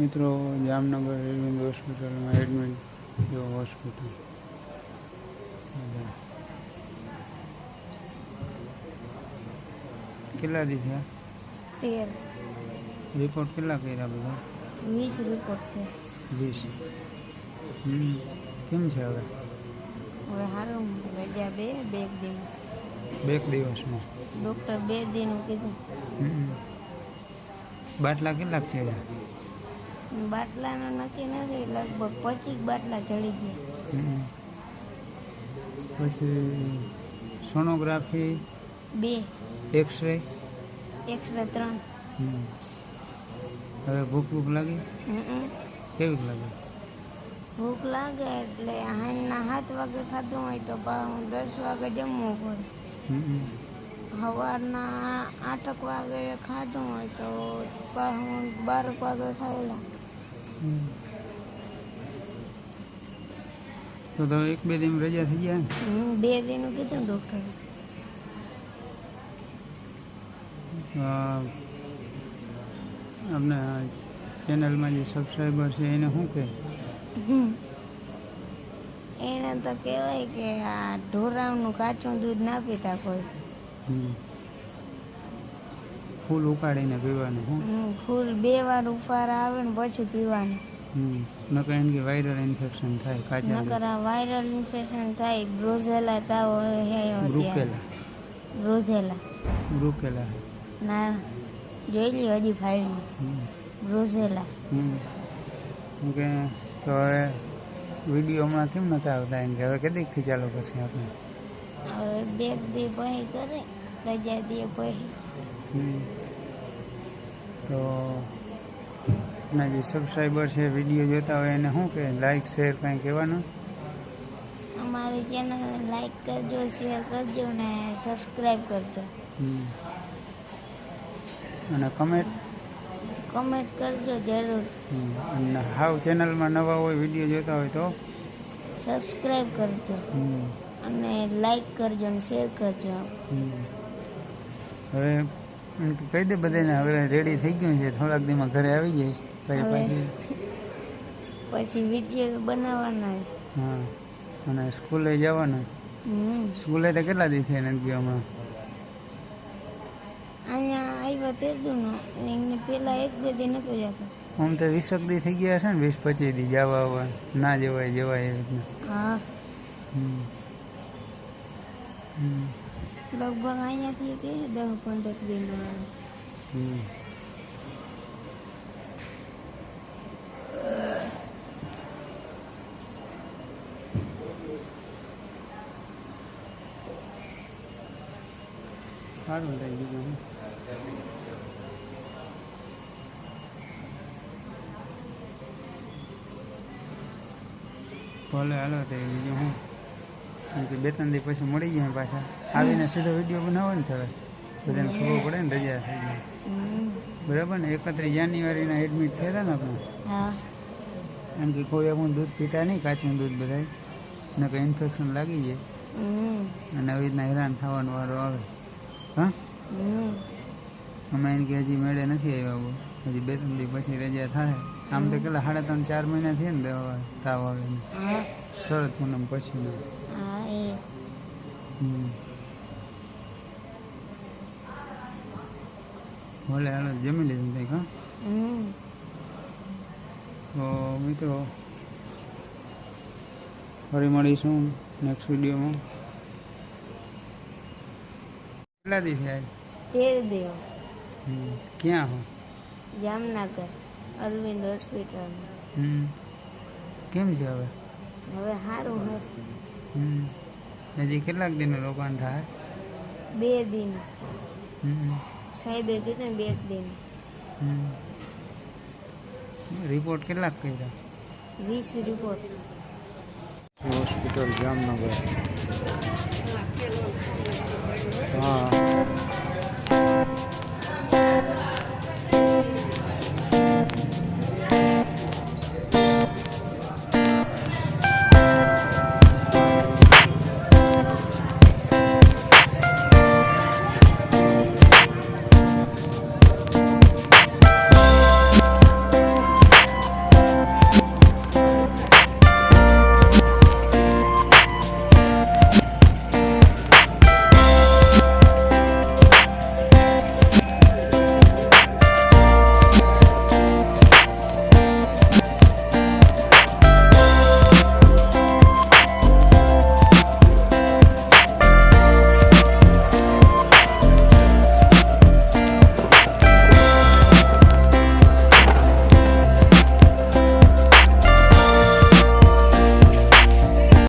મિત્રો જામનગર રેલવે હોસ્પિટલમાં એડમિટ જો હોસ્પિટલ. કેટલા દી થયા તેર. રિપોર્ટ કેટલા કર્યા બધા? વીસ રિપોર્ટ છે. વીસ. હમ. કેમ છે હવે? હવે સારું રજા બે બે દિન બે એક દિવસમાં. ડૉક્ટર બે દિનનું કીધું. હમ. બાટલા કેટલાક છે? બાટલાનું નક્કી નથી લગભગ પચીસ બાટલા ચડી ગયા. પછી સોનોગ્રાફી બે. એક્સરે? એક્સરે ત્રણ. હવે ભૂખ ભૂખ લાગે? હમ. કેવી લાગે? ભૂખ લાગે એટલે હાંજના સાત વાગે ખાધું હોય તો હું દસ વાગે જમવું પડે સવારના આઠક વાગે ખાધું હોય તો હું બાર વાગે ખાયેલા હમ. તો તો એક બે દિન રજા થઈ ગયા હું બે દિન કીધું ડોક્ટર અમને ચેનલમાં જે સબસ્ક્રાઈબર છે એને શું કહે. એને તો કહેવાય કે આ ઢોરાવનું કાચું દૂધ ના પીતા કોઈ. ફૂલ ઉકાળીને પીવાનું હું. ફૂલ બે વાર ઉફાર આવે ને પછી પીવાનું. નકર એમ કે વાયરલ ઇન્ફેક્શન થાય કાચા નકર વાયરલ ઇન્ફેક્શન થાય બ્રોઝેલા તાવ હે બ્રુકેલા. રૂકેલા બ્રોઝેલા રૂકેલા ના જોઈ લી હજી ફાઇલમાં હમ. બ્રોઝેલા. હમ. કે તો હવે વીડિયો હમણાં કેમ નતા આવતા? એમ કે હવે કેદીકથી ચાલુ કરશે આપણે. હવે બે દી પછી કરે રજા દે પછી હમ. તો ના જે સબસ્ક્રાઈબર છે વીડિયો જોતા હોય એને શું કહે? લાઈક શેર કંઈ કહેવાનું? અમારી ચેનલને લાઈક કરજો શેર કરજો ને સબસ્ક્રાઈબ કરજો. અને કમેન્ટ કમેન્ટ કરજો જરૂર. અને હાવ ચેનલમાં નવા હોય વીડિયો જોતા હોય તો? સબસ્ક્રાઈબ કરજો. અને લાઈક કરજો અને શેર કરજો. હવે કહી દે બધાને હવે રેડી થઈ ગયું છે થોડાક દીમાં ઘરે આવી જઈશ. પછી. પછી પાછી વીડિયો બનાવવાના હા અને સ્કૂલે જવાનું સ્કૂલે તો કેટલા દી થયા નથી ગયો હમણાં? અહીંયા આવ્યા તે દુનો ને એમને પેલા એક બે દી નતો જતો. આમ તો વીસક દી થઈ ગયા છે ને વીસ પચીસ દી જવા આવવા. ના જવાય જવાય એવી રીતના. હા. હમ. હમ. લગભગ અહીંયાથી તે દસ પંદર દિન હમ. સારું થઈ ગયું હું ભલે હાલો તો બીજું હું કેમ કે બે ત્રણ દિવસ પછી મળી ગયા પાછા. આવીને સીધો વીડિયો બનાવો ને હવે બધાને ખબર પડે ને રજા થઈ ગઈ. બરાબર ને? એકત્રીસ જાન્યુઆરીના એડમિટ થયા હતા ને આપણે. હા. એમ કે કોઈ આપણું દૂધ પીતા નહીં કાચું દૂધ બધાય. ને કંઈ ઇન્ફેક્શન લાગી જાય. અને આવી રીતના હેરાન થવાનો વારો આવે. હા? અમે એમ કે હજી મેળે નથી આવ્યા હજી બે ત્રણ દિવસ પછી રજા થાય. આમ તો કેટલા સાડા ત્રણ ચાર મહિના થયા ને દવા તાવ આવે શરદ પૂનમ હમ. ભલે હાલો જમી લીધું કંઈક હા હમ તો મિત્રો ફરી મળીશું નેક્સ્ટ વિડીયોમાં કેટલા દી થયા તેર દિવસ. હમ. ક્યાં હો? જામનગર અરવિંદ હોસ્પિટલ હમ. કેમ છે હવે? હવે સારું હે. હમ. હજી કેટલાક દિનનું રોકાણ થાય બે દિન હમ. સાહેબે કીધું ને બે જ દિન હમ. રિપોર્ટ કેટલાક કર્યા વીસ રિપોર્ટ હોસ્પિટલ જામનગર હા